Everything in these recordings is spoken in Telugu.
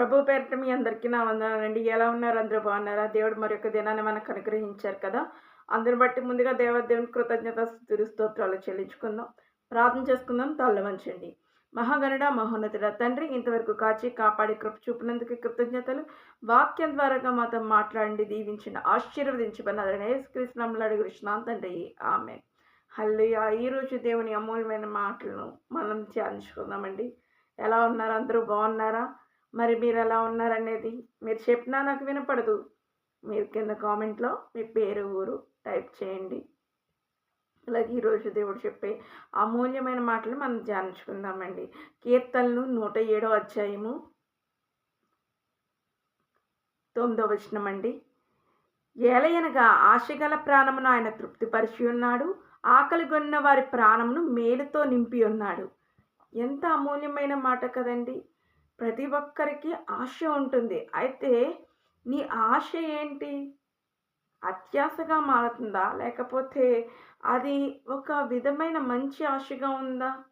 ప్రభు పేరిట మీ అందరికీ నా వందనాలండి ఎలా ఉన్నారు? అందరూ బాగున్నారా? దేవుడు మరి యొక్క దినాన్ని మనకు అనుగ్రహించారు కదా. అందరిని బట్టి ముందుగా దేవదేవుని కృతజ్ఞత స్థుతులు స్తోత్రాలు చెల్లించుకుందాం. ప్రార్థన చేసుకుందాం. తల్ల వంచండి. మహాగణుడ మహోన్నతుడ తండ్రి ఇంతవరకు కాచి కాపాడి కృప చూపినందుకు కృతజ్ఞతలు. వాక్యం ద్వారాగా మాతో మాట్లాడి దీవించిన ఆశీర్వదించబడిన యేసుకృష్ణంలో అడుగుతున్నాం తండ్రి. ఆమె హల్లుయా ఈరోజు దేవుని అమూల్యమైన మాటలను మనం ధ్యానించుకుందామండి. ఎలా ఉన్నారు? అందరూ బాగున్నారా? మరి మీరు ఎలా ఉన్నారనేది మీరు చెప్పినా నాకు వినపడదు. మీరు కింద కామెంట్లో మీ పేరు ఊరు టైప్ చేయండి. అలాగే ఈరోజు దేవుడు చెప్పే అమూల్యమైన మాటలు మనం ధ్యానించుకుందామండి. కీర్తనలు నూట ఏడో అధ్యాయము తొమ్మిదో వచనం అండి. ఏలయనగా ఆశగల ప్రాణమును ఆయన తృప్తిపరిచి ఉన్నాడు. ఆకలి కొన్న వారి ప్రాణమును మేలుతో నింపి ఉన్నాడు. ఎంత అమూల్యమైన మాట కదండి. ప్రతి ఒక్కరికి ఆశ ఉంటుంది. అయితే నీ ఆశ ఏంటి? అత్యాశగా మారుతుందా? లేకపోతే అది ఒక విధమైన మంచి ఆశగా ఉందా?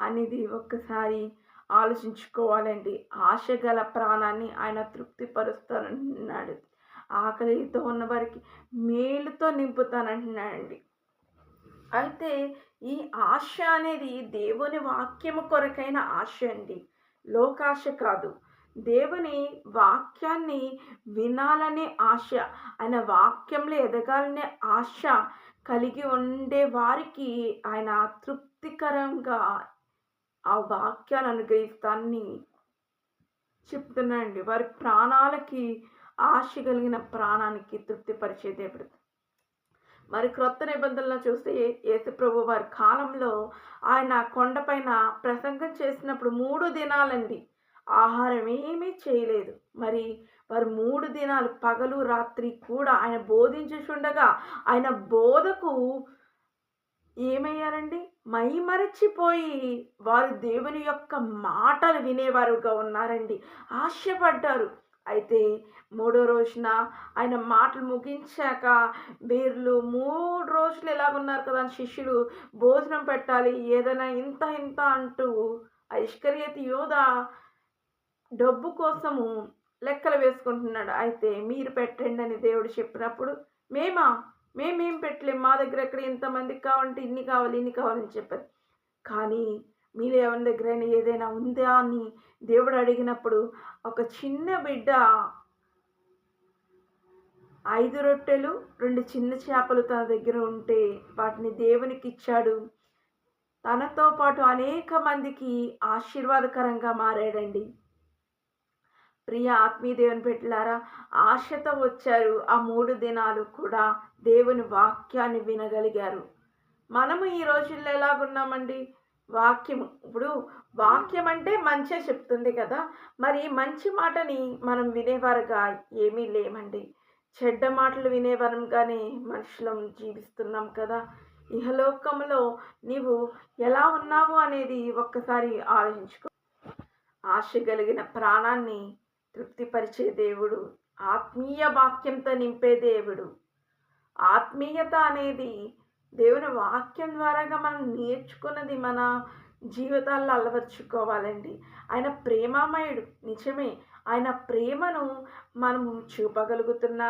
అనేది ఒక్కసారి ఆలోచించుకోవాలండి. ఆశ గల ప్రాణాన్ని ఆయన తృప్తిపరుస్తానంటున్నాడు. ఆకలితో ఉన్న వారికి మేలుతో నింపుతానంటున్నాడండి. అయితే ఈ ఆశ అనేది దేవుని వాక్యము కొరకైన ఆశ అండి. లోకాశ కాదు. దేవుని వాక్యాన్ని వినాలనే ఆశ ఆయన వాక్యంలో ఎదగాలనే ఆశ కలిగి ఉండే వారికి ఆయన తృప్తికరంగా ఆ వాక్యాన్ని అనుగ్రహిస్తాన్ని చెప్తున్నానండి. వారి ప్రాణాలకి ఆశ కలిగిన ప్రాణానికి తృప్తిపరిచే దేవుడు. మరి క్రొత్త నిబంధనలో చూస్తే యేసుప్రభు వారి కాలంలో ఆయన కొండపైన ప్రసంగం చేసినప్పుడు మూడు దినాలండి. ఆహారం ఏమీ చేయలేదు. మరి వారు మూడు దినాలు పగలు రాత్రి కూడా ఆయన బోధించుచుండగా ఆయన బోధకు ఏమయ్యారండి? మైమరచిపోయి వారు దేవుని యొక్క మాటలు వినేవారుగా ఉన్నారండి. ఆశపడ్డారు అయితే మూడో రోజున ఆయన మాటలు ముగించాక వీళ్ళు మూడు రోజులు ఎలాగున్నారు కదా అని శిష్యులు భోజనం పెట్టాలి ఏదైనా ఇంత ఇంత అంటూ ఐష్కర్యత యోధ డబ్బు కోసము లెక్కలు వేసుకుంటున్నాడు. అయితే మీరు పెట్టండి అని దేవుడు చెప్పినప్పుడు మేమా? మేమేం పెట్టలేం? మా దగ్గర ఎక్కడ ఇంతమందికి కావాలంటే ఇన్ని కావాలి ఇన్ని కావాలని చెప్పారు. కానీ మీరు ఎవరి దగ్గర ఏదైనా ఉందా అని దేవుడు అడిగినప్పుడు ఒక చిన్న బిడ్డ ఐదు రొట్టెలు రెండు చిన్న చేపలు తన దగ్గర ఉంటే వాటిని దేవునికి ఇచ్చాడు. తనతో పాటు అనేక మందికి ఆశీర్వాదకరంగా మారాడండి. ప్రియ ఆత్మీయ దేవుని పెట్టారా ఆశతో వచ్చారు ఆ మూడు దినాలు కూడా దేవుని వాక్యాన్ని వినగలిగారు. మనము ఈ రోజుల్లో ఎలాగున్నామండి? వాక్యం ఇప్పుడు వాక్యం అంటే మంచే చెప్తుంది కదా. మరి మంచి మాటని మనం వినేవారుగా ఏమీ లేమండి చెడ్డ మాటలు వినేవారంగానే మనుషులం జీవిస్తున్నాం కదా. ఇహలోకంలో నీవు ఎలా ఉన్నావు అనేది ఒక్కసారి ఆలోచించుకో. ఆశ కలిగిన ప్రాణాన్ని తృప్తిపరిచే దేవుడు ఆత్మీయ వాక్యంతో నింపే దేవుడు. ఆత్మీయత అనేది దేవుని వాక్యం ద్వారాగా మనం నేర్చుకున్నది మన జీవితాల్లో అలవర్చుకోవాలండి. ఆయన ప్రేమామయుడు నిజమే. ఆయన ప్రేమను మనము చూపగలుగుతున్నా.